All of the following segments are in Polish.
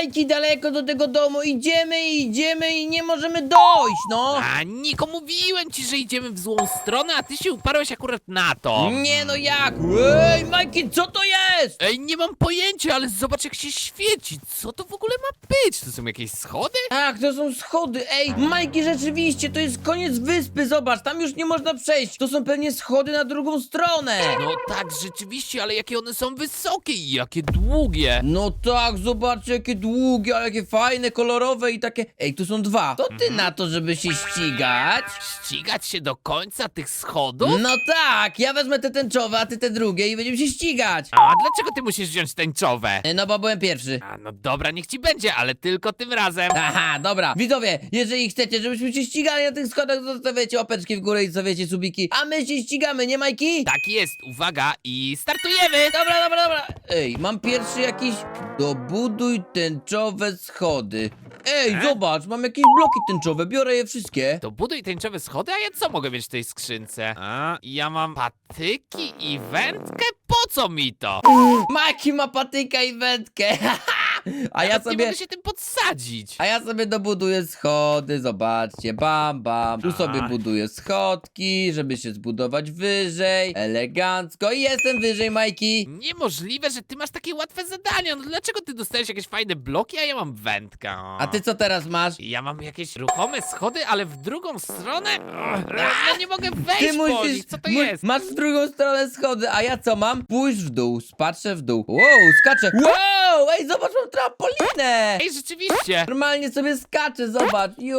Majki, daleko do tego domu. Idziemy, idziemy i nie możemy dojść, no. A Niko, mówiłem ci, że idziemy w złą stronę, a ty się uparłeś akurat na to. Nie no jak? Ej, Majki, co to jest? Ej, nie mam pojęcia, ale zobacz jak się świeci. Co to w ogóle ma być? To są jakieś schody? Tak, to są schody. Ej, Majki, rzeczywiście, to jest koniec wyspy, zobacz, tam już nie można przejść. To są pewnie schody na drugą stronę. No tak, rzeczywiście, ale jakie one są wysokie i jakie długie. No tak, zobaczcie, jakie długie, ale jakie fajne, kolorowe i takie... Ej, tu są dwa. To ty na to, żeby się ścigać? Ścigać się do końca tych schodów? No tak, ja wezmę te tęczowe, a ty te drugie i będziemy się ścigać. A dlaczego ty musisz wziąć tęczowe? E, No bo byłem pierwszy. A no dobra, niech ci będzie, ale tylko tym razem. Aha, dobra. Widzowie, jeżeli chcecie, żebyśmy się ścigali na tych schodach, zostawiacie łapeczki w górę i zostawiacie subiki. A my się ścigamy, nie Majki? Tak jest, uwaga i startujemy! Dobra, dobra, dobra. Ej, mam pierwszy jakiś... Dobuduj tęczowe schody. Ej, E? zobacz, mam jakieś bloki tęczowe, biorę je wszystkie. To buduj tęczowe schody, a ja co mogę mieć w tej skrzynce? A, ja mam patyki i wędkę? Po co mi to? Majki ma patyka i wędkę. A ja Nie sobie... mogę się tym podsadzić. A ja sobie dobuduję schody, zobaczcie, bam, bam. Tu sobie buduję schodki, żeby się zbudować wyżej, elegancko i jestem wyżej, Majki. Niemożliwe, że ty masz takie łatwe zadania. No dlaczego ty dostajesz jakieś fajne bloki, a ja mam wędkę? A ty co teraz masz? Ja mam jakieś ruchome schody, ale w drugą stronę? Ja nie mogę wejść po nich. Co to mu- jest? Masz w drugą stronę schody, a ja co mam? Pójść w dół, spatrzę w dół. Wow, skaczę. Wow, ej, zobacz, mam trampolinę. Ej, rzeczywiście! Normalnie sobie skaczę, zobacz. A, Ju.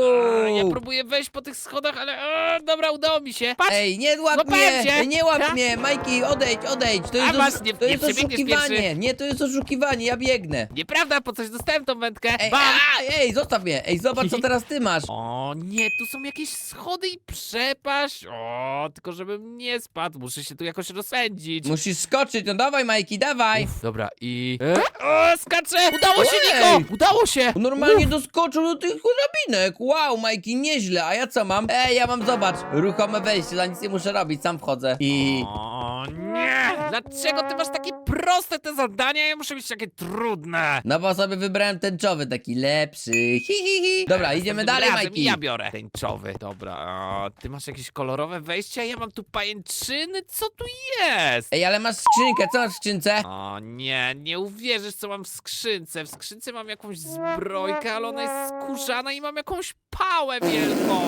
Ja próbuję wejść po tych schodach, ale o, dobra, udało mi się. Patrz! Ej, nie łap Złapałem mnie! cię. Ej, Nie łap Ha? mnie! Majki, odejdź, odejdź! To jest, A nie- to nie jest przebiegniesz oszukiwanie! pierwszy. Nie, to jest oszukiwanie, ja biegnę! Nieprawda, po coś dostałem tą wędkę. Ej, Bam! a, ej, zostaw mnie! Ej, zobacz, co teraz ty masz! O nie, tu są jakieś schody i przepaść. O, tylko żebym nie spadł, muszę się tu jakoś rozpędzić. Musisz skoczyć, no dawaj, Majki, dawaj! Uf, dobra, i... E, o, skaczę! Udało się! Niko! Udało się! Normalnie doskoczył do tych drabinek! Wow, Majki, nieźle, a ja co mam? Ej, ja mam, zobacz, ruchome wejście, za nic nie muszę robić, sam wchodzę. I... O nie! Dlaczego ty masz takie proste te zadania? Ja muszę mieć takie trudne. No bo sobie wybrałem tęczowy, taki lepszy, hi hi hi! Dobra, idziemy Następnym dalej, razem Majki! Ja biorę tęczowy. Dobra, a ty masz jakieś kolorowe wejścia, ja mam tu pajęczyny. Co tu jest? Ej, ale masz skrzynkę, co masz w skrzynce? O nie, nie uwierzysz co mam w skrzynce. W skrzynce mam jakąś zbrojkę, ale ona jest skórzana i mam jakąś pałę wielką.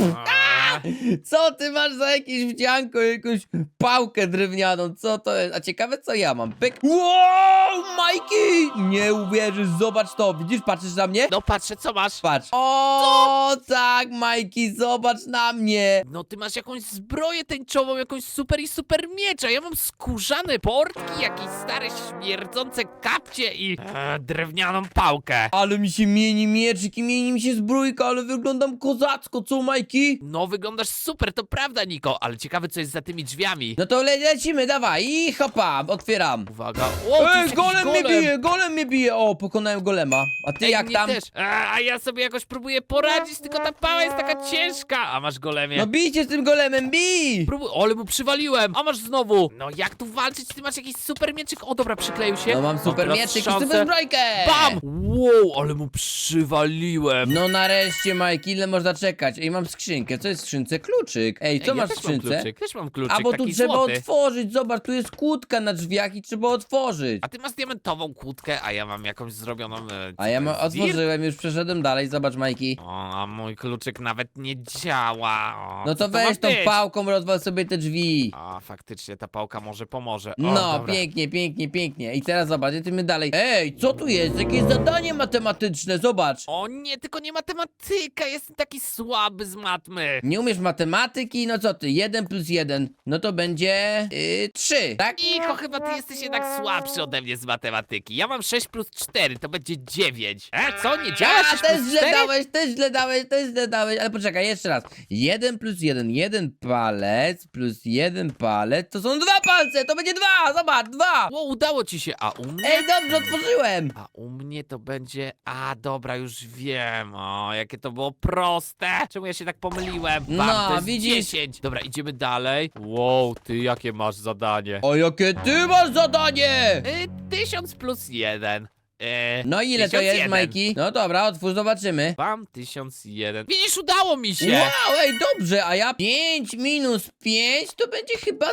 Co ty masz za jakieś wdzianko, jakąś pałkę drewnianą? Co to jest? A ciekawe co ja mam. Pyk. Wow, Majki! Nie uwierzysz, zobacz to. Widzisz, patrzysz na mnie? no patrzę, co masz? Patrz. O, tak, Majki, zobacz na mnie. No ty masz jakąś zbroję tęczową, jakąś super i super miecz, a ja mam skórzane portki, jakieś stare śmierdzące kapcie i e, drewnianą pałkę. Ale mi się mieni mieczyk i mieni mi się zbrójka, ale wyglądam kozacko, co Majki? No wyglądasz super, to prawda Niko, ale ciekawe co jest za tymi drzwiami. No to le lecimy, dawaj i hopa, otwieram. Uwaga. O, tu jest Ej, jakiś golem mnie bije, golem mnie bije. O, pokonałem golema. A ty Ej, jak mnie tam? Też. A, a ja sobie jakoś próbuję poradzić, tylko ta pała jest taka ciężka. A masz golemie. No bijcie z tym golemem, bij! Próbuj, o, ale mu przywaliłem! A masz znowu! No jak tu walczyć? Ty masz jakiś super mieczyk? O dobra, przykleił się. No mam super teraz mieczyk i szansę. super zbrojkę! Bam! Wow, ale mu przywaliłem! No nareszcie, Mike, ile można czekać? Ej, mam skrzynkę. Co jest w skrzynce? Kluczyk. Ej, co ja masz w też mam skrzynce? kluczyk, też mam kluczyk, A bo tu taki trzeba złoty. otworzyć. Zobacz, tu jest kłódka na drzwiach i trzeba otworzyć. A ty masz diamentową kłódkę, a ja mam jakąś zrobioną... E, A ja ma, dir? otworzyłem, już przeszedłem dalej. Zobacz, Majki. O, a mój kluczyk nawet nie działa. O, No co to ma weź tą być? pałką, rozwal sobie te drzwi. A, faktycznie ta pałka może pomoże. O, No, dobra. pięknie, pięknie, pięknie. I teraz zobacz, jedziemy dalej. Ej, co tu jest? Jakieś zadanie matematyczne, zobacz. O nie, tylko nie matematyka, jestem taki słaby z matmy. Nie umiesz matematyki? No co ty? 1 plus 1. No to będzie... Yy, 3, tak? Niko, chyba ty jesteś jednak słabszy ode mnie z matematyki. Ja mam 6 plus 4, to będzie 9. E, co, nie działa A, 6 też plus źle 4? dałeś, też źle dałeś, też źle dałeś, ale poczekaj, jeszcze raz. 1 plus 1, jeden palec plus jeden palec, to są dwa palce, to będzie dwa, zobacz, dwa. O, udało ci się, a u mnie? Ej, dobrze, otworzyłem. A u mnie to będzie... A, dobra, już wiem. O, jakie to było proste. Czemu ja się tak pomyliłem? No, widzisz? 10. Dobra, idziemy dalej. Wow, ty jakie masz zadanie? A jakie ty masz zadanie? Y, 1000 plus 1. E, No ile to 1001. jest, Majki? No dobra, otwórz, zobaczymy. Mam 1001. Widzisz, udało mi się! Wow, ej, dobrze, a ja 5 minus 5 to będzie chyba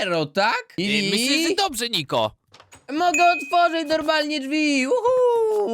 0, tak? E, Myślę, że dobrze, Niko. Mogę otworzyć normalnie drzwi, uhu!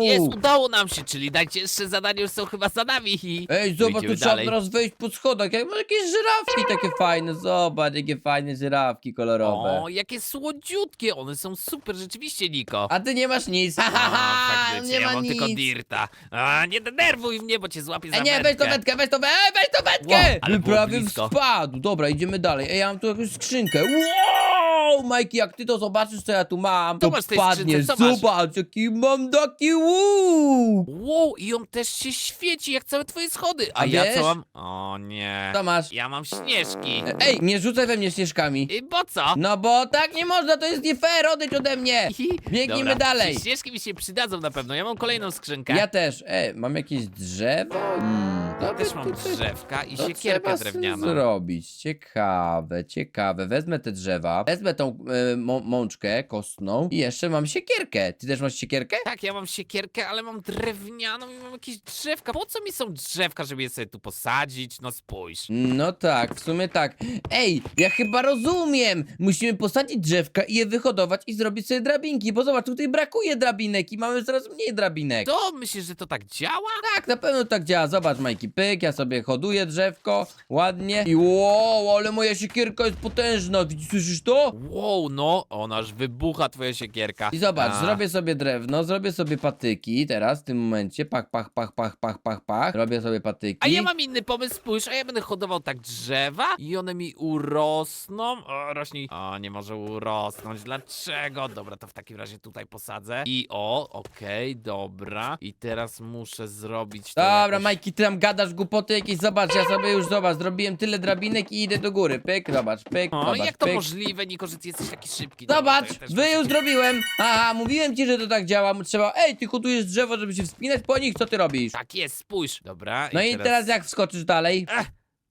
Jest, udało nam się, czyli najcięższe zadania już są chyba za nami. Ej, zobacz, tu Idziemy trzeba dalej. teraz wejść po schodach, jak masz jakieś żyrafki takie fajne, zobacz, jakie fajne żyrafki kolorowe. O, jakie słodziutkie, one są super, rzeczywiście, Niko. A ty nie masz nic, A, haha, faktycznie, nie ja ma mam nic. tylko dirta. A, nie denerwuj mnie, bo cię złapię za Ej, nie, weź to wędkę. wędkę, weź to wędkę, weź to wędkę! Wow, ale było Prawie blisko. spadł, dobra, idziemy dalej. Ej, ja mam tu jakąś skrzynkę, wow, Majki, jak ty to zobaczysz, co ja tu mam, to masz w tej skrzynce? Co masz? zobacz, jaki mam taki łuk! Wow, i on też się świeci, jak całe twoje schody. A, A ja wiesz? co mam? O nie. Co masz? Ja mam śnieżki. Ej, nie rzucaj we mnie śnieżkami. I bo co? No bo tak nie można, to jest nie fair, odejdź ode mnie! Biegnijmy Dobra, dalej. te Ścieżki mi się przydadzą na pewno. Ja mam kolejną skrzynkę. Ja też. Ej, mam jakieś drzewo? Hmm, Ja to też mam tutaj- drzewka i to siekierkę trzeba drewnianą. zrobić. Ciekawe, ciekawe. Wezmę te drzewa, wezmę tą e, mą- mączkę kostną i jeszcze mam siekierkę. Ty też masz siekierkę? Tak, ja mam siekierkę, ale mam drewnianą i mam jakieś drzewka. Po co mi są drzewka, żeby je sobie tu posadzić? No spójrz. No tak, w sumie tak. Ej, ja chyba rozumiem. Musimy posadzić drzewka i je wyhodować i zrobić sobie drabinki, bo zobacz, tutaj brakuje drabinek i mamy coraz mniej drabinek. To myślisz, że to tak działa? Tak, na pewno tak działa. Zobacz, Majki, pyk, ja sobie hoduję drzewko, ładnie. I wow, ale moja siekierka jest potężna, widzisz, słyszysz to? Wow, no, ona aż wybucha twoja siekierka. I zobacz, A, zrobię sobie drewno, zrobię sobie patyki, teraz w tym momencie, pach, pach, pach, pach, pach, pach, pach, robię sobie patyki. A ja mam inny pomysł, spójrz, a ja będę hodował tak drzewa i one mi urosną. O, rośnij. O, nie może urosnąć. Dlaczego? Dobra, to w takim razie tutaj posadzę. I o, okej, dobra. I teraz muszę zrobić to Dobra, jakoś... Majki, ty tam gadasz głupoty jakieś, zobacz, ja sobie już, zobacz, zrobiłem tyle drabinek i idę do góry, pyk, zobacz, pyk, O, zobacz, jak to pyk. możliwe, Niko, że ty jesteś taki szybki? Dobra, Zobacz, to ja też wy już zrobiłem. Aha, mówiłem ci, że to tak działa. Trzeba. Ej, ty hodujesz drzewo, żeby się wspinać po nich, co ty robisz? Tak jest, spójrz. Dobra. No i teraz jak wskoczysz dalej?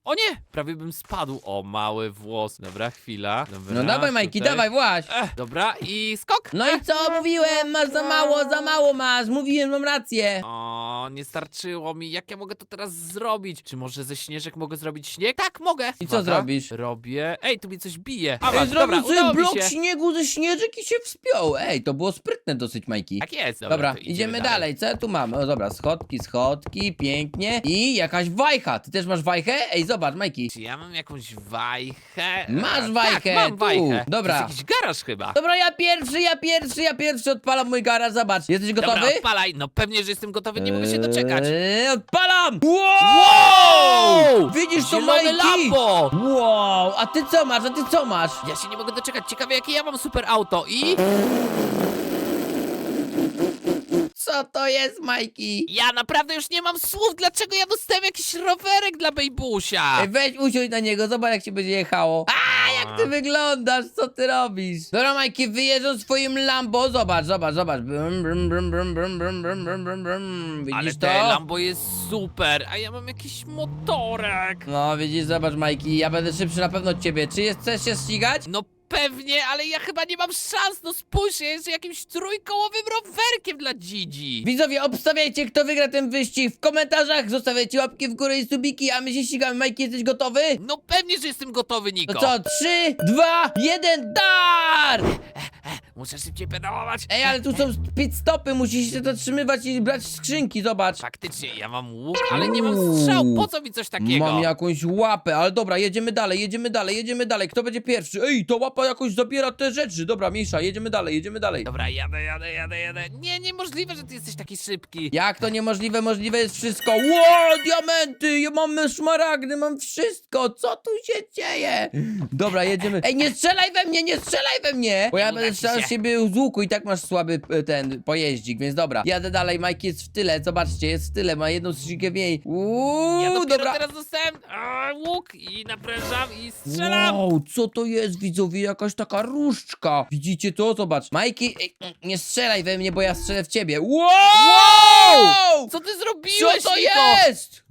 O nie! Prawie bym spadł. O, mały włos. Dobra, chwila. Dobra, No dawaj, Majki, tutaj. dawaj, właź. Ech, dobra, i skok. No i co mówiłem? Masz za mało, za mało masz. Mówiłem, mam rację. O, nie starczyło mi. Jak ja mogę to teraz zrobić? Czy może ze śnieżek mogę zrobić śnieg? Tak, mogę. I co zrobisz? Robię. Ej, tu mi coś bije. A Ej, dobra, zrobił sobie udało mi blok się. śniegu ze śnieżek i się wspiął. Ej, to było sprytne dosyć, Majki. Tak jest, dobra, Dobra, to idziemy dalej. Co tu mamy? O, dobra, schodki, schodki, pięknie. I jakaś wajcha. Ty też masz wajchę? Ej, zobacz, Majki. Czy ja mam jakąś wajchę? Masz E, wajchę, Tak, mam tu. wajchę. Dobra. To jest jakiś garaż chyba. Dobra, ja pierwszy, ja pierwszy, ja pierwszy odpalam mój garaż. Zobacz, jesteś gotowy? Dobra, odpalaj. No pewnie, że jestem gotowy, nie mogę się doczekać. Eee, odpalam! Wow! Wow! Widzisz to, Zielone Majki? lambo! Wow, a ty co masz, a ty co masz? Ja się nie mogę doczekać. Ciekawe, jakie ja mam super auto i... Co to jest, Majki? Ja naprawdę już nie mam słów, dlaczego ja dostałem jakiś rowerek dla Bejbusia. Ej, weź usiądź na niego, zobacz jak się będzie jechało. A, jak ty wyglądasz, co ty robisz? Dobra, Majki, wyjeżdżam swoim Lambo, zobacz, zobacz, zobacz. Brum, brum, brum, brum, brum, brum, brum, brum, brum, brum. Ale Widzisz to? Lambo jest super, a ja mam jakiś motorek. No, widzisz, zobacz, Majki, ja będę szybszy na pewno od ciebie. Czy jest, chcesz się ścigać? No pewnie, ale ja chyba nie mam szans, no spójrz, ja jestem jakimś trójkołowym rowerkiem dla Dzidzi. Widzowie, obstawiajcie, kto wygra ten wyścig w komentarzach, zostawiajcie łapki w górę i subiki, a my się ścigamy. Majki, jesteś gotowy? No pewnie, że jestem gotowy, To Niko. co, trzy, dwa, jeden, dar! Muszę szybciej pedałować. Ej, ale tu są pit stopy, musisz się zatrzymywać i brać skrzynki, zobacz. Faktycznie, ja mam łuk, ale nie mam strzał, po co mi coś takiego? Mam jakąś łapę, ale dobra, jedziemy dalej, jedziemy dalej, jedziemy dalej. Kto będzie pierwszy? Ej, to łapa jakoś zabiera te rzeczy. Dobra, Misza, jedziemy dalej, jedziemy dalej. Dobra, jadę, jadę, jadę, jadę. Nie, niemożliwe, że ty jesteś taki szybki. Jak to niemożliwe? Możliwe jest wszystko. Ło, diamenty, ja mam szmaragdy, mam wszystko. Co tu się dzieje? Dobra, jedziemy. Ej, nie strzelaj we mnie, nie strzelaj we mnie! Bo ja uda będę ci strzelał się. z siebie z łuku i tak masz słaby e, ten pojeździk, więc dobra. Jadę dalej, Mike jest w tyle, zobaczcie, jest w tyle, ma jedną skrzynkę mniej. Uuu, Ja dopiero dobra. teraz dostałem a, łuk i naprężam i strzelam. Wow, co to jest, widzowie? Jakaś taka różdżka. Widzicie to? Zobacz. Majki, ej, mm, nie strzelaj we mnie, bo ja strzelę w ciebie. Wow! Co ty Co zrobiłeś, to Niko? jest?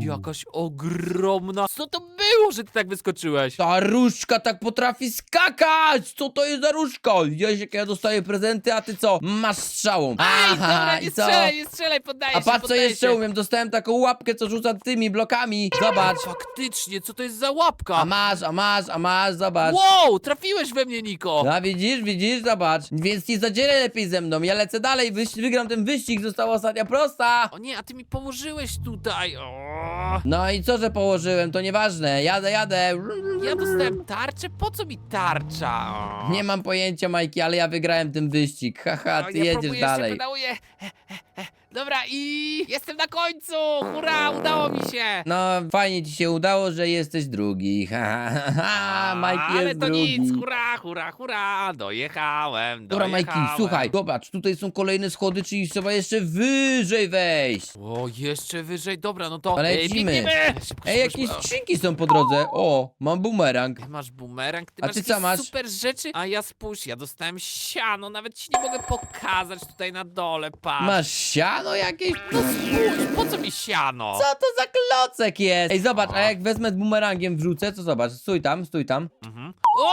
Jakaś ogromna. Co to było, że ty tak wyskoczyłeś? Ta różdżka tak potrafi skakać! Co to jest za różdżka? Widziałeś, jak ja dostaję prezenty, a ty co? Masz strzałą. Aj, dobra, nie i co? strzelaj, nie strzelaj, poddaję A się, patrz co poddaję jeszcze się. umiem, dostałem taką łapkę, co rzuca tymi blokami. Zobacz. Faktycznie, co to jest za łapka? A masz, a masz, a masz, zobacz. Wow, trafiłeś we mnie, Niko. A widzisz, widzisz, zobacz. Więc nie zadzieraj lepiej ze mną. Ja lecę dalej, wyś- wygram ten wyścig, została ostatnia prosta. O nie, a ty mi położyłeś tutaj. O, No i co, że położyłem, to nieważne. Jadę, jadę. ja dostałem tarczę, po co mi tarcza? O. Nie mam pojęcia, Majki, ale ja wygrałem ten wyścig. Haha, O, ty ja jedziesz próbuję, dalej. pedałuję. Dobra, i jestem na końcu! Hurra, udało mi się! No, fajnie ci się udało, że jesteś drugi. Ha, ha, ha, ha. Majki Ale jest to drugi. nic, hurra, hurra, hurra, dojechałem, Dobra, Majki, dojechałem. słuchaj, zobacz, tutaj są kolejne schody, czyli trzeba jeszcze wyżej wejść. O, jeszcze wyżej, dobra, no to Ale ej, lecimy. biegniemy! Szybko, Ej, szybko, jakieś szybko. skrzynki są po drodze. O, mam bumerang. Ty masz bumerang, ty A masz ty co jakieś masz? super rzeczy, a ja spójrz, ja dostałem siano, nawet ci nie mogę pokazać tutaj na dole, patrz. Masz siano jakieś? No spójrz, po co mi siano? Co to za klocek jest? Ej, zobacz, a jak wezmę z bumerangiem wrzucę, to zobacz, stój tam, stój tam. Mhm. O,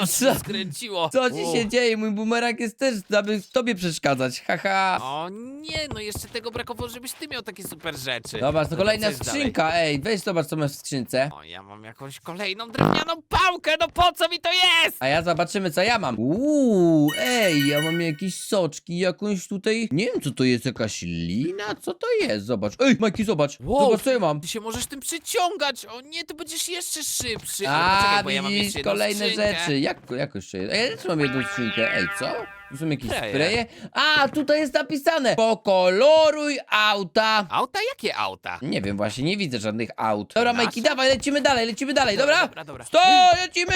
aż Co? się skręciło. Co ci się dzieje? Mój bumerang jest też, aby tobie przeszkadzać, haha. O nie, no jeszcze tego brakowało, żebyś ty miał takie super rzeczy. Zobacz, to No kolejna co jest dalej? skrzynka, ej, weź zobacz, co masz w skrzynce. O, ja mam jakąś kolejną drewnianą pałkę, no po co mi to jest? A ja zobaczymy, co ja mam. Uuu, ej, ja mam jakieś soczki, jakąś tutaj, nie wiem, co to jest, jakaś lina? Co to jest? Zobacz. Ej, Majki, zobacz, Wow. zobacz, co ja mam. Ty się możesz tym przyciągać, o nie, ty będziesz jeszcze szybszy. Ale A, poczekaj, bo ja mam widzisz, jeszcze jedną kolejne skrzynkę. rzeczy. Jak, jak jeszcze jest? Ja też mam jedną skrzynkę. Ej, co? Tu są jakieś Spreje. spreje? A, tutaj jest napisane. Pokoloruj auta. Auta? Jakie auta? Nie wiem, właśnie nie widzę żadnych aut. Dobra, Nasze? Majki, dawaj, lecimy dalej, lecimy dalej, dobra? Dobra, dobra. Stój, lecimy!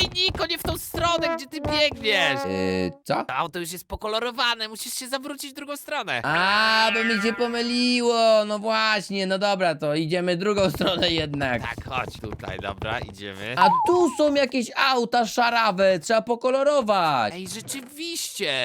Ej, Niko, nie w tą stronę, gdzie ty biegniesz. Yy, co? To auto już jest pokolorowane, musisz się zawrócić w drugą stronę. A, bo mi się pomyliło. No właśnie, no dobra, to idziemy drugą stronę jednak. Tak, chodź tutaj, dobra, idziemy. A tu są jakieś auta szarawe, trzeba pokolorować. Ej, rzeczywiście!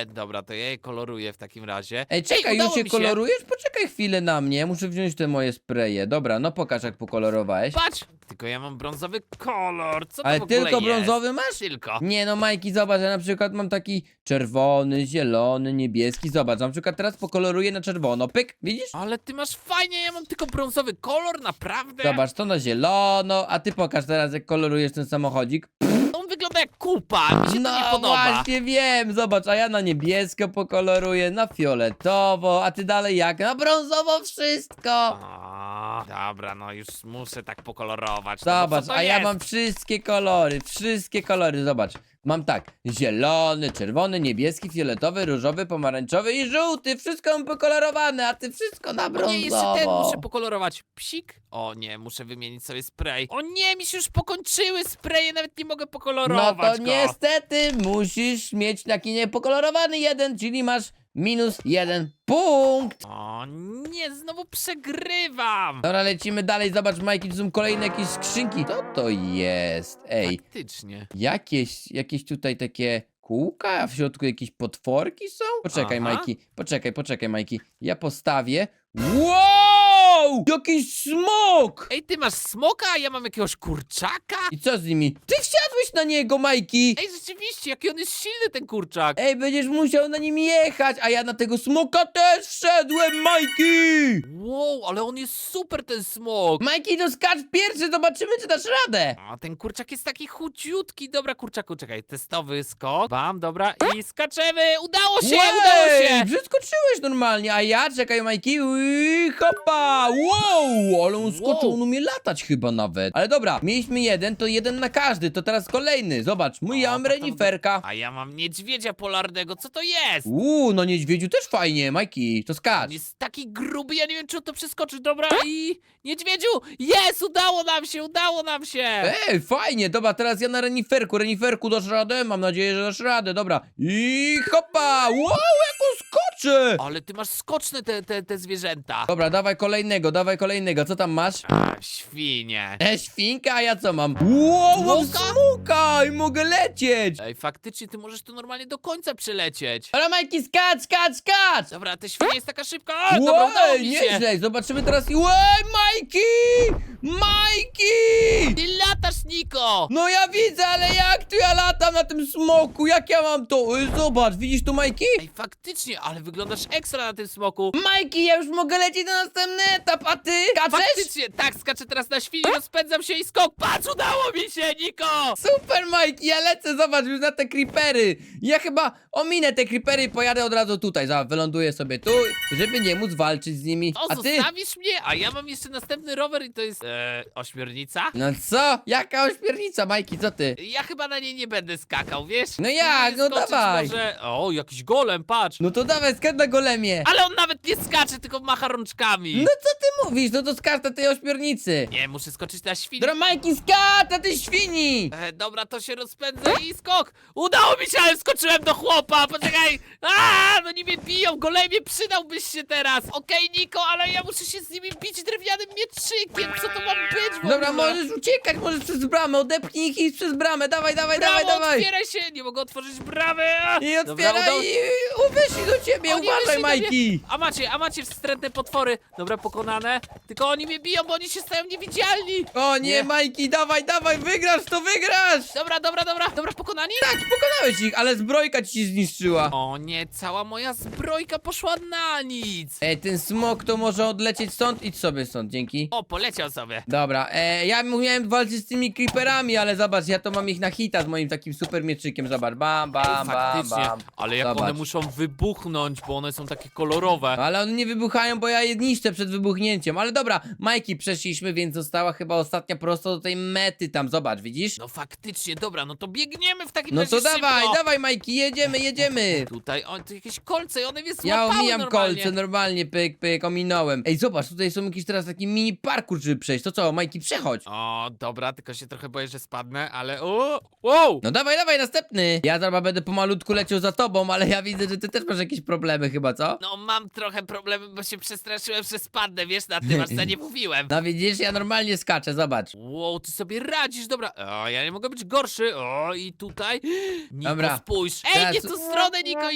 Dobra, to ja je koloruję w takim razie. Ej, czekaj, udało już się mi kolorujesz? Poczekaj chwilę na mnie, muszę wziąć te moje spreje. Dobra, no pokaż jak pokolorowałeś. Patrz! Tylko ja mam brązowy kolor, co to Ale w ogóle tylko jest? brązowy masz? Tylko. Nie no, Majki, zobacz, ja na przykład mam taki czerwony, zielony, niebieski. Zobacz, na przykład teraz pokoloruję na czerwono. Pyk, widzisz? Ale ty masz fajnie, ja mam tylko brązowy kolor, naprawdę? Zobacz, to na zielono, a ty pokaż teraz jak kolorujesz ten samochodzik. On wygląda jak kupa, mi się no to nie podoba. właśnie wiem, zobacz, a ja na niebiesko pokoloruję, na fioletowo, a ty dalej jak? Na brązowo wszystko. O, dobra, no już muszę tak pokolorować. no bo Zobacz, to a ja jest? mam wszystkie kolory, wszystkie kolory, zobacz. Mam tak, zielony, czerwony, niebieski, fioletowy, różowy, pomarańczowy i żółty, wszystko mam pokolorowane, a ty wszystko na O nie, jeszcze ten brązowo. muszę pokolorować. Psik? O nie, muszę wymienić sobie spray. O nie, mi się już pokończyły spraye, nawet nie mogę No pokolorować to go. niestety musisz mieć taki niepokolorowany jeden, czyli masz minus jeden punkt. O nie, znowu przegrywam. Dobra, lecimy dalej, zobacz Majki, tu są kolejne jakieś skrzynki. Co to jest? Ej, Faktycznie. jakieś, jakieś tutaj takie kółka, a w środku jakieś potworki są? Poczekaj, Aha. Majki, poczekaj, poczekaj, Majki. Ja postawię. Wow! Jakiś smok! Ej, ty masz smoka, a ja mam jakiegoś kurczaka? I co z nimi? Ty wsiadłeś na niego, Majki! Ej, rzeczywiście, jaki on jest silny, ten kurczak. Ej, będziesz musiał na nim jechać, a ja na tego smoka też wszedłem, Majki! Wow, ale on jest super, ten smok. Majki, to skacz pierwszy, zobaczymy, czy dasz radę. A ten kurczak jest taki chudziutki. Dobra, kurczaku, czekaj, testowy skok. Bam, dobra, i skaczemy. Udało się, udało się. Przeskoczyłeś normalnie, a ja, czekaj, Majki, ui, hopa, wow, ale on skoczył, Wow. on umie latać chyba nawet. Ale dobra, mieliśmy jeden, to jeden na każdy, to teraz kolejny, zobacz, mój ja mam tak reniferka. A ja mam niedźwiedzia polarnego, co to jest? Uuu, no niedźwiedziu też fajnie, Majki, to skacz. On jest taki gruby, ja nie wiem, czy on to przeskoczy. Dobra, i niedźwiedziu, jest, udało nam się, udało nam się. Ej, fajnie, dobra, teraz ja na reniferku, reniferku dasz radę? Mam nadzieję, że dasz radę, dobra. I hopa, wow, jak! Skacze! Ale ty masz skoczne te, te, te zwierzęta. Dobra, dawaj kolejnego, dawaj kolejnego. Co tam masz? A, świnie. E, świnka, a ja co mam? Wow, mam Smoka? smoka i mogę lecieć! Ej, faktycznie ty możesz tu normalnie do końca przylecieć. Ale Majki, skacz, skacz, skacz! Dobra, te świnie jest taka szybka. A, dobra, udało mi się. nieźle, zobaczymy teraz i... Łej, Majki! Majki! Ty latasz, Niko! No ja widzę, ale jak tu ja latam na tym smoku? Jak ja mam to? Y, Zobacz, widzisz tu Majki? Ej, faktycznie, ale wyglądasz ekstra na tym smoku. Majki, ja już mogę lecieć na następny etap, a ty? Skaczesz? Faktycznie, tak, skaczę teraz na świnie, rozpędzam się i skok. Patrz, udało mi się, Niko! Super, Majki, ja lecę, zobacz, już na te creepery. Ja chyba ominę te creepery i pojadę od razu tutaj. Zobacz, wyląduję sobie tu, żeby nie móc walczyć z nimi. O, A ty? zostawisz mnie? A ja mam jeszcze następny rower i to jest, e, ośmiornica. No co? Jaka ośmiornica, Majki, co ty? Ja chyba na niej nie będę skakał, wiesz? No jak? Próbuję No skoczyć dawaj. Może... O, jakiś golem, patrz. No to dawaj, skacz na golemie. Ale on nawet nie skacze, tylko macha rączkami. No co ty mówisz? No to skacz na tej ośmiornicy. Nie, muszę skoczyć na świnie. Dobra, Majki, skacz na tej świni. E, dobra, to się rozpędzę i skok! Udało mi się, ale skoczyłem do chłopa! Poczekaj! A, no nie mnie biją, golemie, przydałbyś się teraz! Okej, Niko, ale ja muszę się z nimi bić drewnianym mieczykiem! Co to ma być w Dobra, ogóle? możesz uciekać, możesz przez bramę, odepnij ich i przez bramę, dawaj, dawaj, Brawo, dawaj, dawaj. otwieraj się! Nie mogę otworzyć bramy! A! I otwieraj udało- i uwyszli do ciebie, Oni uważaj, wyszli do mnie. Majki. A macie, a macie wstrętne potwory. Dobra, pokonane. Tylko oni mnie biją, bo oni się stają niewidzialni. O nie, Nie. Majki, dawaj, dawaj, wygrasz, to wygrasz. Dobra, dobra, dobra, dobra, pokonani? Tak, pokonałeś ich, ale zbrojka ci się zniszczyła. O cała moja zbrojka poszła na nic. Ej, ten smok to może odlecieć stąd, idź sobie stąd, dzięki. O, poleciał sobie. Dobra, e, ja miałem walczyć z tymi creeperami, ale zobacz, ja to mam ich na hita z moim takim super mieczykiem, zobacz, bam, bam, bam, Faktycznie, bam. ale jak Zobacz. one muszą wybuchnąć, bo one są takie kolorowe. Ale one nie wybuchają, bo ja je niszczę przed wybuchnięciem. Ale dobra, Majki przeszliśmy, więc została chyba ostatnia prosto do tej mety tam, zobacz, widzisz? No faktycznie, dobra, no to biegniemy w takim No razie to dawaj, szybko. dawaj Majki, jedziemy, jedziemy. Tutaj, o, to jakieś kolce i one mnie Ja złapały omijam normalnie. kolce, normalnie, pyk, pyk, ominąłem. Ej, zobacz, tutaj są jakieś teraz taki mini parkour, żeby przejść. To co, Majki, przechodź. O, dobra, tylko się trochę boję, że spadnę, ale o, wow! No dawaj, dawaj, następny. Ja zaraz będę pomalutku leciał za tobą, ale ja widzę, że ty też masz jakieś problemy chyba, co? No mam trochę problemy, bo się przestraszyłem, że spadnę, wiesz, na tym, aż za nie mówiłem. No widzisz, ja normalnie skaczę, zobacz. Wow, ty sobie radzisz, dobra. O, ja nie mogę być gorszy. O, i tutaj. Niko, Dobra. spójrz. Ej, Teraz- nie w tą stronę, Niko,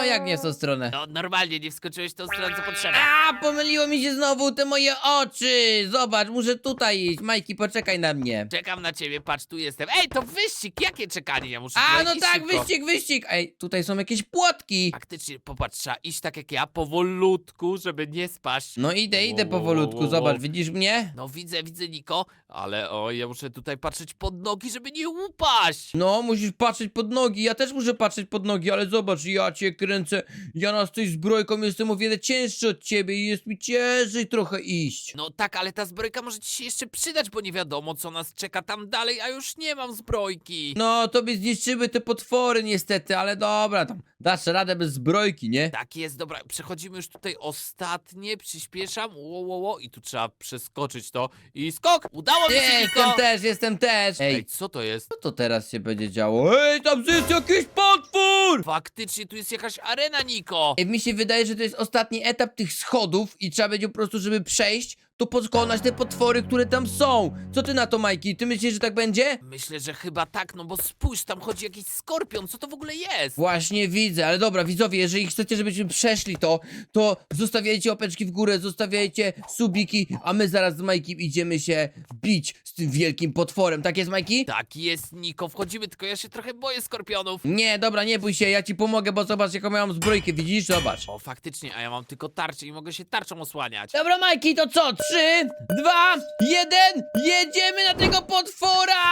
O, jak nie w tą stronę? No, normalnie nie wskoczyłeś w tą stronę, co potrzeba. A, pomyliło mi się znowu te moje oczy! Zobacz, muszę tutaj iść. Majki, poczekaj na mnie. Czekam na ciebie, patrz, tu jestem. Ej, to wyścig, jakie czekanie? Ja muszę A, tutaj no iść tak, szybko. wyścig, wyścig! Ej, tutaj są jakieś płotki. Faktycznie, popatrz, trzeba iść tak jak ja, powolutku, żeby nie spaść. No idę, idę Wow, wow, powolutku, wow, zobacz, wow. widzisz mnie? No widzę, widzę, Niko, ale o, ja muszę tutaj patrzeć pod nogi, żeby nie upaść. No, musisz patrzeć pod nogi, ja też muszę patrzeć pod nogi, ale zobacz, ja cię kręcę, ja na tej zbrojką jestem o wiele cięższy od ciebie i jest mi ciężej trochę iść. No tak, ale ta zbrojka może ci się jeszcze przydać, bo nie wiadomo, co nas czeka tam dalej, a już nie mam zbrojki. No, tobie zniszczyły te potwory niestety, ale dobra, tam dasz radę bez zbrojki, nie? Tak jest, dobra, przechodzimy już tutaj ostatnie, przyspieszam, wo, wo, wo, i tu trzeba przeskoczyć to i skok! Udało mi się, Jestem Niko! też, jestem też! Ej, Ej, co to jest? co to teraz się będzie działo? Ej, tam jest jakiś potwór! Faktycznie tu jest jakaś arena, Niko! Mi się wydaje, że to jest ostatni etap tych schodów i trzeba będzie po prostu, żeby przejść, to pokonać te potwory, które tam są. Co ty na to, Majki? Ty myślisz, że tak będzie? Myślę, że chyba tak, no bo spójrz, tam chodzi jakiś skorpion, co to w ogóle jest? Właśnie widzę, ale dobra, widzowie, jeżeli chcecie, żebyśmy przeszli to, to zostawiajcie opeczki w górę, zostawiajcie subiki, a my zaraz z Majkiem idziemy się bić z tym wielkim potworem. Tak jest, Majki? Tak jest, Niko, wchodzimy, tylko ja się trochę boję skorpionów. Nie, dobra, nie bój się, ja ci pomogę, bo zobacz, jaką miałam zbrojkę, widzisz? Zobacz. O, faktycznie, a ja mam tylko tarczę i mogę się tarczą osłaniać. Dobra, Majki, to co? Trzy, dwa, jeden, jedziemy na tego potwora!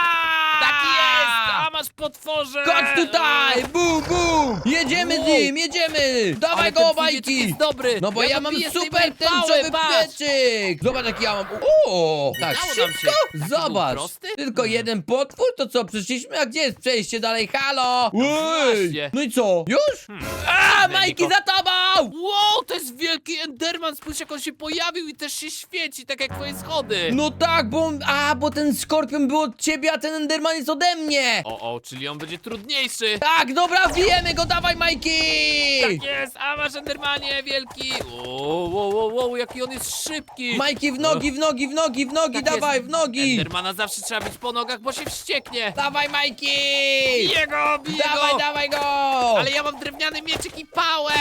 Tak jest! A masz potworze! Chodź tutaj! Bum, bum! Jedziemy z Wow. nim, jedziemy! Dawaj Ale go, ten miecz jest dobry! No bo ja, go mam biję z tej super pały, tęczowy patrz! Zobacz jaki ja mam. O, tak Udało nam się. szybko? Był Zobacz. prosty? Tylko jeden potwór, to co, przyszliśmy? A gdzie jest przejście dalej? Halo! właśnie. No i co? Już? Hmm. A, Majki za tobą! Wow! Wow, to jest wielki Enderman, spójrz jak on się pojawił i też się świeci, tak jak twoje schody. No tak, bo on, a, bo ten skorpion był od ciebie, a ten Enderman jest ode mnie! O, o, czyli on będzie trudniejszy. Tak, dobra, bijemy go, dawaj Majki! Tak jest, a masz Endermanie wielki. Wow, wow, wow, wow, jaki on jest szybki. Majki, w nogi, w nogi, w nogi, w nogi, Tak dawaj, jest. w nogi! Endermana zawsze trzeba być po nogach, bo się wścieknie. Dawaj Majki! Bije go, bije Dawaj, go. dawaj go! Ale ja mam drewniany mieczyk i pałę.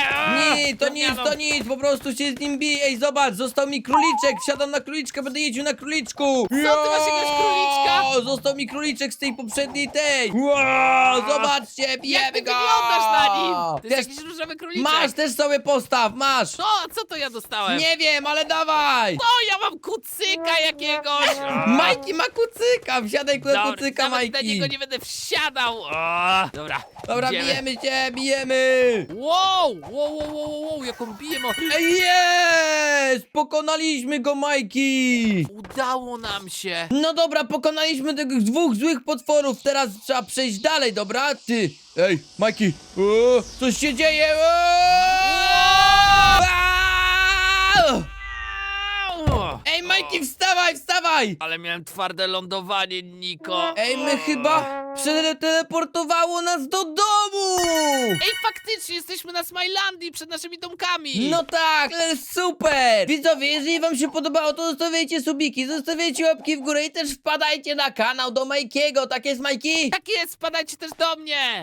Nie, to nic, to nic, po prostu się z nim bij. Ej, zobacz, został mi króliczek, wsiadam na króliczka, będę jeździł na króliczku. ty masz jakiegoś króliczka? Został mi króliczek z tej poprzedniej tej. Wow, zobaczcie, bijemy Jak ty go. wyglądasz na nim? To Też, jest jakiś różowy króliczek. masz, też sobie postaw, masz. Co? Co to ja dostałem? Nie wiem, ale dawaj. O, ja mam kucyka jakiegoś! Majki ma kucyka, wsiadaj na Dobra, kucyka, nawet Majki. na niego nie będę wsiadał! O, dobra, Dobra, idziemy. bijemy cię, bijemy. Wow, wow, wow, wow, wow, jak on bije mo... Ej, jest! Pokonaliśmy go, Majki! Udało nam się! No dobra, pokonaliśmy tych dwóch złych potworów, teraz trzeba przejść dalej, dobra? Ty! Ej, Majki! O, coś się dzieje! O! Majki, wstawaj, wstawaj! Ale miałem twarde lądowanie, Niko! Ej, my chyba przeteleportowało nas do domu! Ej, faktycznie, jesteśmy na Smilandii, przed naszymi domkami! No tak, ale super! Widzowie, jeżeli wam się podobało, to zostawiajcie subiki, zostawiajcie łapki w górę i też wpadajcie na kanał do Majkiego, tak jest Majki? Tak jest, spadajcie też do mnie!